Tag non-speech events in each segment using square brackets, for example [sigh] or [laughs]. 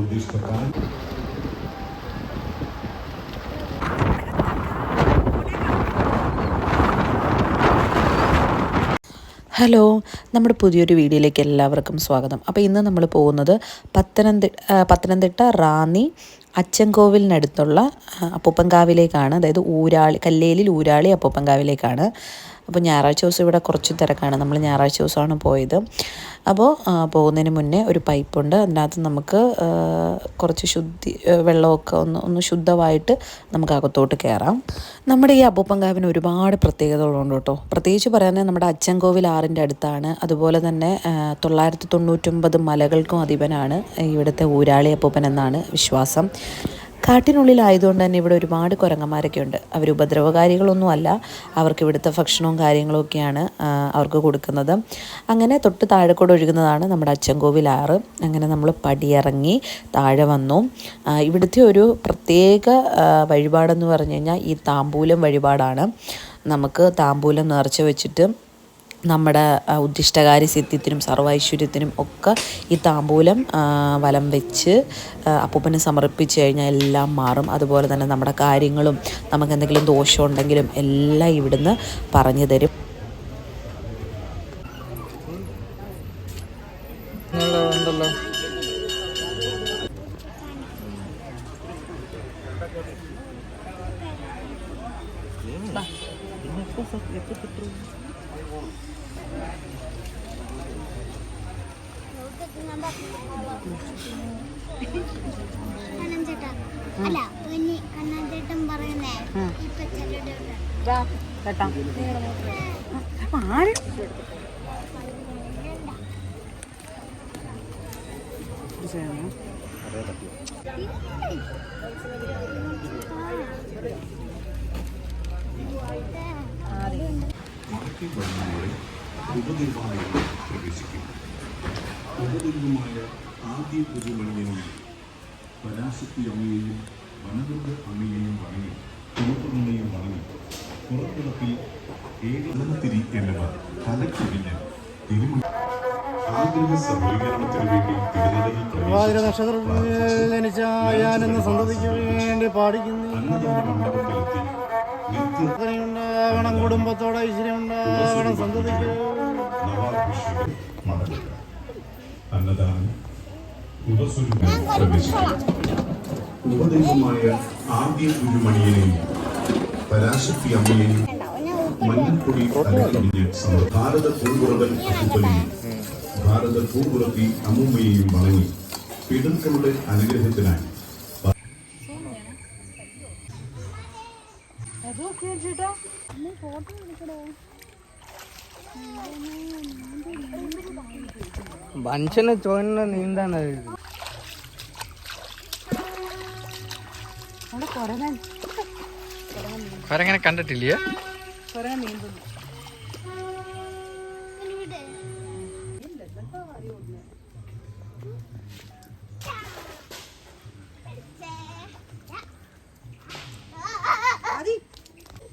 ഉദ്ദിഷ്ട hello നമ്മുടെ പുതിയൊരു വീഡിയോയിലേക്ക് എല്ലാവർക്കും സ്വാഗതം. അപ്പോൾ ഇന്ന് നമ്മൾ പോകുന്നത് പത്തനംതിട്ട പത്തനംതിട്ട റാന്നി അച്ചൻകോവിലിനടുത്തുള്ള അപ്പൂപ്പൻകാവിലേക്കാണ്. അതായത് ഊരാളി കല്ലേലിൽ ഊരാളി അപ്പൂപ്പൻകാവിലേക്കാണ്. അപ്പോൾ ഞായറാഴ്ച ദിവസം ഇവിടെ കുറച്ച് തിരക്കാണ്. നമ്മൾ ഞായറാഴ്ച ദിവസമാണ് പോയത്. അപ്പോൾ പോകുന്നതിന് മുന്നേ ഒരു പൈപ്പുണ്ട്. അതിനകത്ത് നമുക്ക് കുറച്ച് ശുദ്ധി വെള്ളമൊക്കെ ഒന്ന് ഒന്ന് ശുദ്ധമായിട്ട് നമുക്ക് അകത്തോട്ട് കയറാം. നമ്മുടെ ഈ അപ്പൂപ്പൻകാവിന് ഒരുപാട് പ്രത്യേകതകളുണ്ട് കേട്ടോ. പ്രത്യേകിച്ച് പറയുന്നത് നമ്മുടെ അച്ചൻകോവിൽ ആറിന്റെ അടുത്താണ്. അതുപോലെ തന്നെ തൊള്ളായിരത്തി തൊണ്ണൂറ്റൊമ്പത് മലകൾക്കും അധിപനാണ് ഇവിടുത്തെ ഊരാളി അപ്പൂപ്പൻ എന്നാണ് വിശ്വാസം. കാട്ടിനുള്ളിലായതുകൊണ്ട് തന്നെ ഇവിടെ ഒരുപാട് കുരങ്ങന്മാരൊക്കെ ഉണ്ട് അവർ ഉപദ്രവകാരികളൊന്നും അല്ല അവർക്ക് ഇവിടുത്തെ ഭക്ഷണവും കാര്യങ്ങളും ഒക്കെയാണ് അവർക്ക് കൊടുക്കുന്നത്. അങ്ങനെ തൊട്ട് താഴെ കൂടെ ഒഴുകുന്നതാണ് നമ്മുടെ അച്ചൻകോവിൽ ആറ് അങ്ങനെ നമ്മൾ പടിയിറങ്ങി താഴെ വന്നു. ഇവിടുത്തെ ഒരു പ്രത്യേക വഴിപാടെന്ന് പറഞ്ഞു കഴിഞ്ഞാൽ ഈ താമ്പൂലം വഴിപാടാണ്. നമുക്ക് താമ്പൂലം നിറച്ച് വെച്ചിട്ട് നമ്മുടെ ഉദ്ദിഷ്ടകാരി ഉദ്ദിഷ്ടകാര്യ സിദ്ധ്യത്തിനും സർവൈശ്വര്യത്തിനും ഒക്കെ ഈ താമ്പൂലം വലം വെച്ച് അപ്പൂപ്പന് സമർപ്പിച്ച് കഴിഞ്ഞാൽ എല്ലാം മാറും. അതുപോലെ തന്നെ നമ്മുടെ കാര്യങ്ങളും നമുക്ക് എന്തെങ്കിലും ദോഷം ഉണ്ടെങ്കിലും എല്ലാം ഇവിടുന്ന് പറഞ്ഞു തരും. ഉണ്ടല്ലോ വരുന്നതോടെ ഉപനിർമ്മാണത്തിൽ പ്രവേശിക്കും ആദ്യ പുതുമണിയനും പരാശക്തി അമ്മയെയും വനദുർഗ അമ്മയെയും വണങ്ങി കുളപ്പുറമ്മയും വണങ്ങി. പുറത്തിറപ്പിൽ ഏകത്തിരി എന്നിവ തലക്കൊടിഞ്ഞ് തിരുവാതിര നക്ഷത്രത്തിൽ ജനിച്ച ഞാനെന്ന് സന്തതിക്ക് വേണ്ടി കുടുംബത്തോടെ ഐശ്വര്യം സന്തതിക്ക് നടക്കുക അന്നദാനം ഉപദൈവമായ ആദ്യ ഗുരുമണിയെയും പരാശക്തി അമ്മയെയും മഞ്ഞൾപ്പൊടി തലക്കടിഞ്ഞ് സമർ ഭാരത പൂങ്കുറവൻ അപ്പൂപ്പനെയും ഭാരത പൂങ്കുറത്തി അമ്മൂമ്മയെയും വണങ്ങി പിതൃക്കളുടെ അനുഗ്രഹത്തിനായി. മനുഷ്യനെ ചോദിന നീന്താണ് കൊരങ്ങനെ കണ്ടിട്ടില്ല?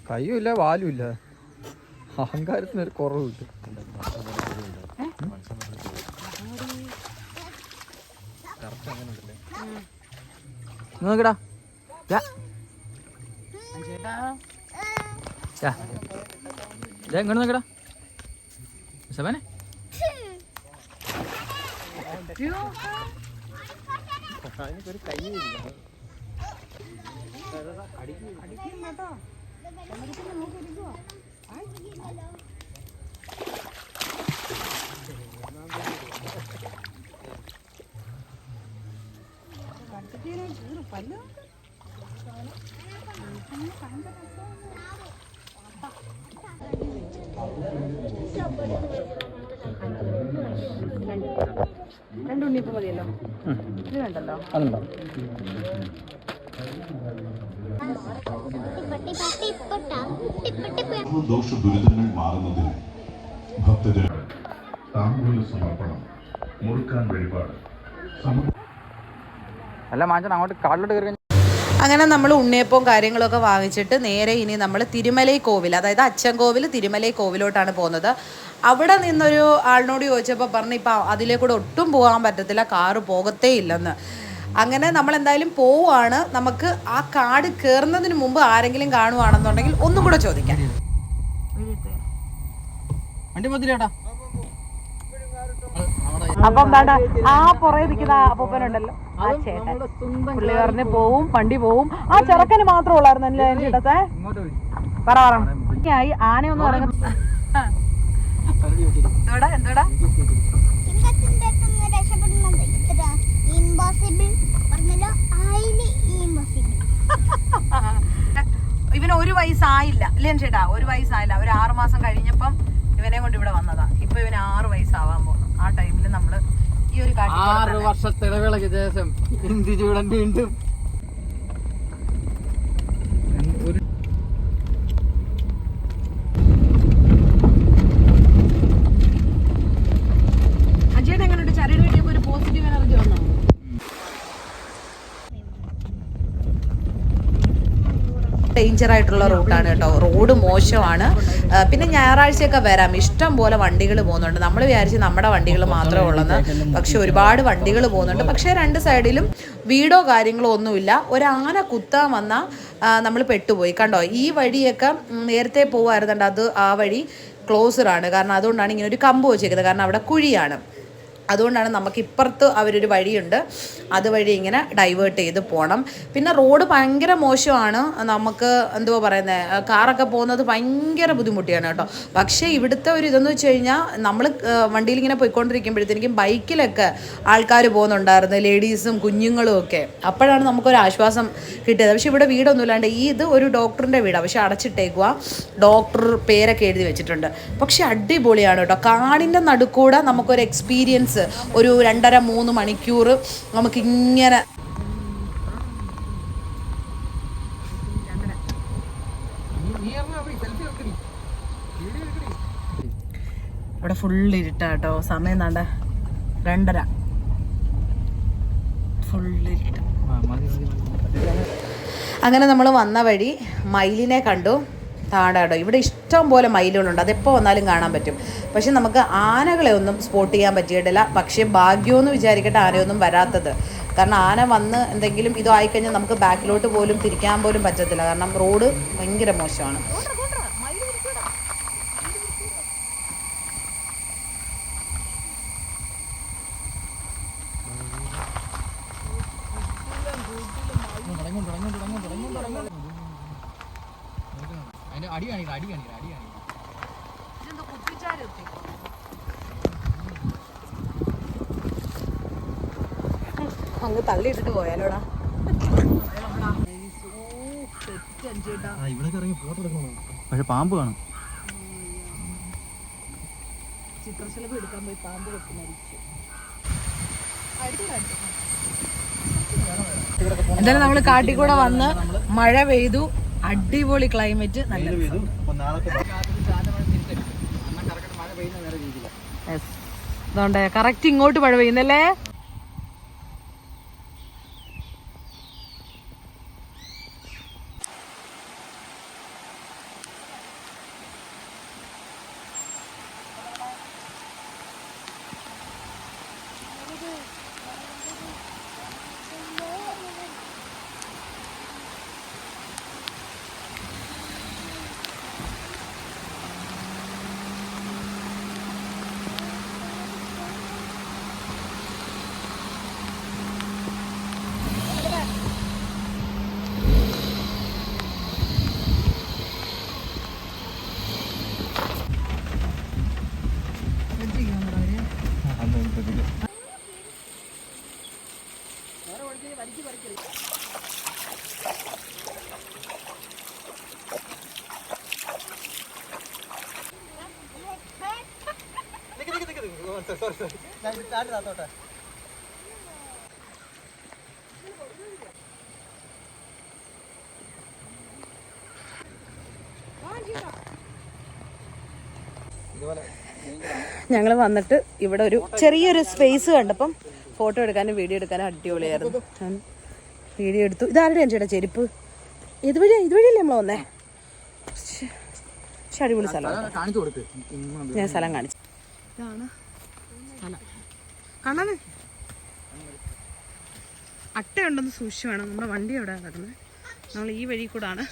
കയ്യും ഇല്ല വാലും ഇല്ല അഹങ്കാരത്തിന് ഒരു കുറവില്ല നോക്കടാ യാ. യാ. ദേ ഇങ്ങോട്ട് അതുണ്ടോ? ദോഷ ദുരിതങ്ങൾ മാറുന്നതിന് ഭക്തജന താമ്പൂല സമർപ്പണം മുറുക്കാൻ വഴിപാട്. അല്ല മാഞ്ചൻ അങ്ങോട്ട് കാട്ടിലോട്ട് കയറി അങ്ങനെ നമ്മൾ ഉണ്ണിയപ്പവും കാര്യങ്ങളൊക്കെ വാങ്ങിച്ചിട്ട് നേരെ ഇനി നമ്മൾ തിരുമലൈ കോവിൽ അതായത് അച്ചൻകോവിൽ തിരുമലൈ കോവിലോട്ടാണ് പോകുന്നത്. അവിടെ നിന്നൊരു ആളിനോട് ചോദിച്ചപ്പോൾ പറഞ്ഞു ഇപ്പം അതിലേ കൂടെ ഒട്ടും പോകാൻ പറ്റത്തില്ല കാറ് പോകത്തേ ഇല്ലെന്ന്. അങ്ങനെ നമ്മൾ എന്തായാലും പോവുകയാണ്. നമുക്ക് ആ കാട് കയറുന്നതിന് മുമ്പ് ആരെങ്കിലും കാണുവാണെന്നുണ്ടെങ്കിൽ ഒന്നും കൂടെ ചോദിക്കാം. വണ്ടി മതിലേട്ടാ അപ്പം വേണ്ട ആ പുറകെ നിൽക്കുന്ന അപ്പൂപ്പനുണ്ടല്ലോ. ആ ചേട്ടൻ. പുള്ളി പറഞ്ഞ് പോവും. വണ്ടി പോവും. ആ ചെറുക്കന് മാത്രമേ ഉള്ളായിരുന്നു അല്ലേ എന്റെ ഇടത്തെ പറ പറഞ്ഞായി ആയി ആനയൊന്നും ഇറങ്ങ എന്തോടാ [laughs] ഇവന് ഒരു വയസ്സായില്ല. അല്ലേ ചേട്ടാ ഒരു വയസ്സായില്ല. ഒരു ആറുമാസം കഴിഞ്ഞപ്പം ഇവനെ കൊണ്ട് ഇവിടെ വന്നതാ. ഇപ്പൊ ഇവന് ആറ് വയസ്സാവാൻ പോകുന്നു ആ ടൈമിൽ നമ്മൾ ഈ ഒരു ആറ് തന്നെ- വർഷത്തെ ഇടവേളയ്ക്ക് ശേഷം ഇന്ത്യ ചൂടൻ വീണ്ടും ഒരു അജയുടെ എങ്ങനെയുണ്ട് ചരട് കിട്ടിയപ്പോ ഒരു പോസിറ്റീവ് എനർജി വന്നോ ഡേഞ്ചർ ആയിട്ടുള്ള റൂട്ടാണ് കേട്ടോ. റോഡ് മോശമാണ്. പിന്നെ ഞായറാഴ്ചയൊക്കെ വരാം. ഇഷ്ടം പോലെ വണ്ടികൾ പോകുന്നുണ്ട്. നമ്മൾ വിചാരിച്ച് നമ്മുടെ വണ്ടികൾ മാത്രമേ ഉള്ളെന്ന്. പക്ഷെ ഒരുപാട് വണ്ടികൾ പോകുന്നുണ്ട്. പക്ഷേ രണ്ട് സൈഡിലും വീടോ കാര്യങ്ങളോ ഒന്നുമില്ല. ഒരാന കുത്താൻ വന്നാൽ നമ്മൾ പെട്ടുപോയി. കണ്ടോ? ഈ വഴിയൊക്കെ നേരത്തെ പോകുമായിരുന്നുണ്ട് അത് ആ വഴി ക്ലോസറാണ്. കാരണം അതുകൊണ്ടാണ് ഇങ്ങനെ ഒരു കമ്പ് വെച്ചേക്കുന്നത്. കാരണം അവിടെ കുഴിയാണ്. അതുകൊണ്ടാണ് നമുക്ക് ഇപ്പുറത്ത് അവരൊരു വഴിയുണ്ട്. അതുവഴി ഇങ്ങനെ ഡൈവേർട്ട് ചെയ്ത് പോകണം പിന്നെ റോഡ് ഭയങ്കര മോശമാണ്. നമുക്ക് എന്തുവാ പറയുന്നത് കാറൊക്കെ പോകുന്നത് ഭയങ്കര ബുദ്ധിമുട്ടിയാണ് കേട്ടോ. പക്ഷേ ഇവിടുത്തെ ഒരു ഇതെന്ന് വെച്ച് കഴിഞ്ഞാൽ നമ്മൾ വണ്ടിയിൽ ഇങ്ങനെ പോയിക്കൊണ്ടിരിക്കുമ്പോഴത്തേക്കും ബൈക്കിലൊക്കെ ആൾക്കാർ പോകുന്നുണ്ടായിരുന്നു. ലേഡീസും കുഞ്ഞുങ്ങളും ഒക്കെ. അപ്പോഴാണ് നമുക്കൊരു ആശ്വാസം കിട്ടിയത്. പക്ഷേ ഇവിടെ വീടൊന്നും ഇല്ലാണ്ട് ഈ ഇത് ഒരു ഡോക്ടറിന്റെ വീടാണ് പക്ഷേ അടച്ചിട്ടേക്കുക ഡോക്ടർ പേരൊക്കെ എഴുതി വെച്ചിട്ടുണ്ട്. പക്ഷേ അടിപൊളിയാണ് കേട്ടോ. കാടിന്റെ നടുക്കൂടെ നമുക്കൊരു എക്സ്പീരിയൻസ് ഒരു രണ്ടര മൂന്ന് മണിക്കൂർ നമുക്കിങ്ങനെ ഇവിടെ ഫുൾ ഇരുട്ടാ കേട്ടോ. സമയം നാണ്ട രണ്ടര. ഫുൾ ഇരുട്ട്. അങ്ങനെ നമ്മൾ വന്ന വഴി മയിലിനെ കണ്ടു. താടാടോ. ഇവിടെ ഇഷ്ടം പോലെ മയിലുകളുണ്ട്. അതെപ്പോൾ വന്നാലും കാണാൻ പറ്റും. പക്ഷെ നമുക്ക് ആനകളെ ഒന്നും സ്പോട്ട് ചെയ്യാൻ പറ്റിയിട്ടില്ല. പക്ഷേ ഭാഗ്യമെന്ന് വിചാരിക്കട്ടെ ആനയൊന്നും വരാത്തത്. കാരണം ആന വന്ന് എന്തെങ്കിലും ഇതായിക്കഴിഞ്ഞാൽ നമുക്ക് ബാക്കിലോട്ട് പോലും തിരിക്കാൻ പോലും പറ്റത്തില്ല. കാരണം റോഡ് ഭയങ്കര മോശമാണ്. അതിന്റെ അടി കാണിക്കണം അടി കാണിക്കണം അടി കാണിക്കണം അങ്ങ് തള്ളിയിട്ടിട്ട് പോയാലോടാ. ഇവിടെ ഇറങ്ങി ഫോട്ടോ എടുക്കണോ. പക്ഷെ പാമ്പ് കാണും. ചിത്രശലഭം എടുക്കാൻ പോയി പാമ്പ് കൊത്തി മരിച്ചു. എന്തായാലും നമ്മൾ കാട്ടിക്കൂടെ വന്ന് മഴ പെയ്തു. അടിപൊളി ക്ലൈമറ്റ് നല്ല അതുകൊണ്ട് കറക്റ്റ് ഇങ്ങോട്ട് മഴ പെയ്യുന്നല്ലേ? ഞങ്ങൾ വന്നിട്ട് ഇവിടെ ഒരു ചെറിയൊരു സ്പേസ് കണ്ടപ്പം ഫോട്ടോ എടുക്കാനും വീഡിയോ എടുക്കാനും അടിപൊളിയായിരുന്നു. വീഡിയോ എടുത്തു. ഇതാരുടെയാണ് ചേട്ടാ ചെരുപ്പ്? ഇതുവഴി ഇതുവഴിയല്ലേ നമ്മൾ വന്നേ. പക്ഷെ അടിപൊളി സ്ഥലം കാണിച്ചു കൊടുക്ക്. ഞാൻ സ്ഥലം കാണിച്ചു. ഇതാണ് കാണാന് അട്ടയുണ്ടെന്ന് സൂക്ഷിച്ചു വേണം. നമ്മുടെ വണ്ടി എവിടെ കിടക്കുന്നത്? നമ്മൾ ഈ വഴി കൂടാണ്.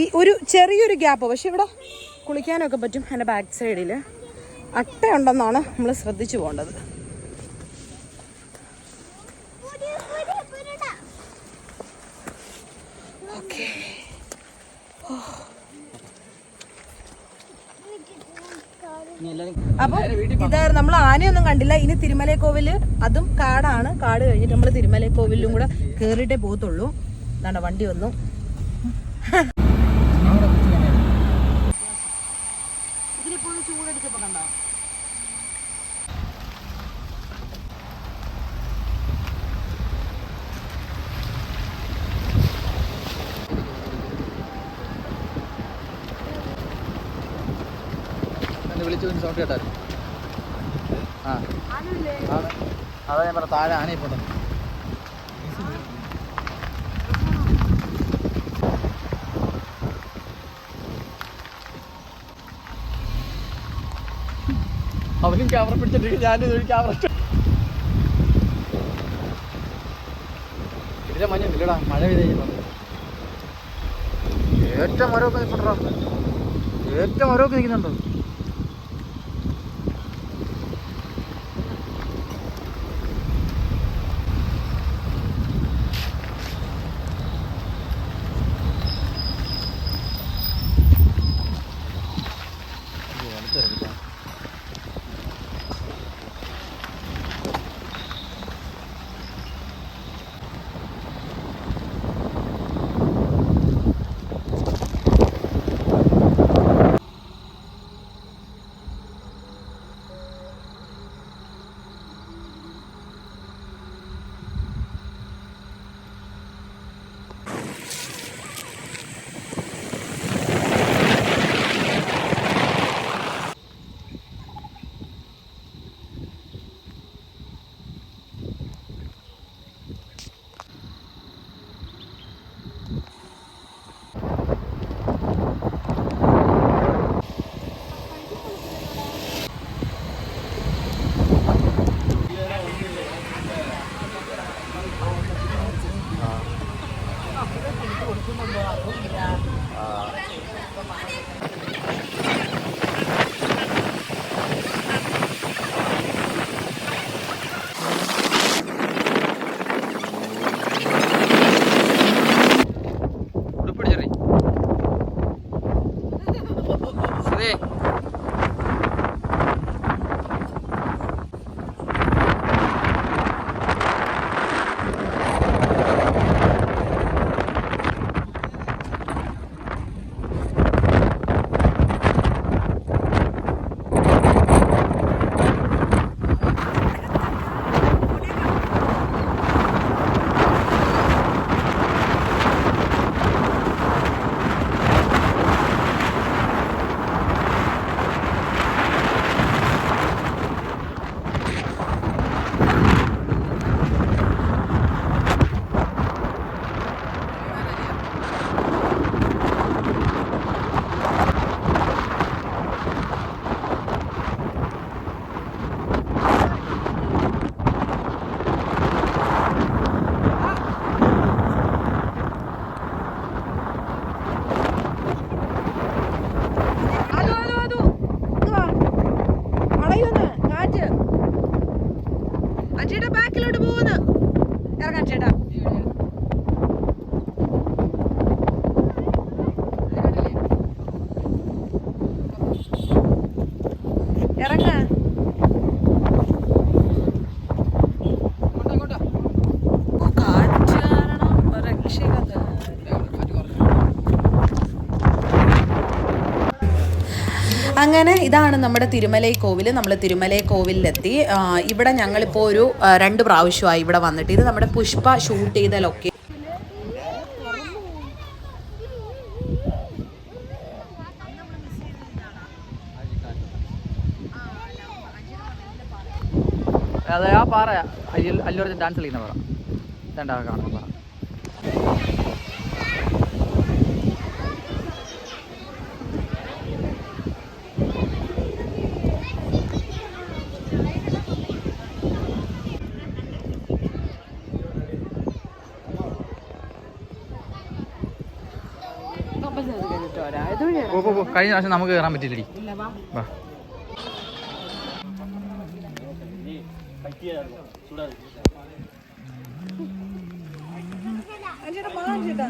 ഈ ഒരു ചെറിയൊരു ഗ്യാപ്പ് പക്ഷെ ഇവിടെ കുളിക്കാനൊക്കെ പറ്റും എന്റെ ബാക്ക് സൈഡിൽ അട്ടയുണ്ടെന്നാണ് നമ്മൾ ശ്രദ്ധിച്ചു പോകേണ്ടത്. അപ്പൊ ഇതായിരുന്നു നമ്മൾ ആനയൊന്നും കണ്ടില്ല. ഇനി തിരുമലക്കോവിൽ അതും കാടാണ്. കാട് കഴിഞ്ഞിട്ട് നമ്മൾ തിരുമലക്കോവിലും കൂടെ കേറിയിട്ടേ പോകത്തുള്ളൂ. എന്താണ് വണ്ടി വന്നു. ഒന്ന് സൗണ്ട് കേട്ടായിരുന്നു ആ. അതാ ഞാൻ പറഞ്ഞ താഴെ ആനയിപ്പോട്ടെ അവനും ക്യാമറ പിടിച്ചിട്ട് ഞാനും ഒരു ക്യാമറ ഇതിലെ മഞ്ഞ ഇല്ലടാ മഴ പെയ്തു ഏറ്റവും നിൽക്കണ്ടോ ഏറ്റവും മരമൊക്കെ നിൽക്കുന്നുണ്ടോ 啊啊。അച്ഛയുടെ ബാക്കിലോട്ട് പോകുന്നു ഇറങ്ങാൻ ചേട്ടാ ഇറങ്ങ കാറ്റ് കാരണം ഒരു രക്ഷയില്ലാത്ത അങ്ങനെ ഇതാണ് നമ്മുടെ തിരുമലൈ കോവിൽ നമ്മൾ തിരുമലൈ കോവിലെത്തി ഇവിടെ ഞങ്ങളിപ്പോൾ ഒരു രണ്ട് പ്രാവശ്യമായി ഇവിടെ വന്നിട്ട്. ഇത് നമ്മുടെ പുഷ്പ ഷൂട്ട് ചെയ്ത ലൊക്കേഷൻ അതെ ആ പാറ അല്ലൂർ ഡാൻസ് കളിക്കുന്ന പാറ. രണ്ടാൾ കാണുന്ന പാറ. പോ പോ കഴിഞ്ഞ പ്രാവശ്യം നമുക്ക് കയറാൻ പറ്റില്ലടി വാ. ചേട്ടാ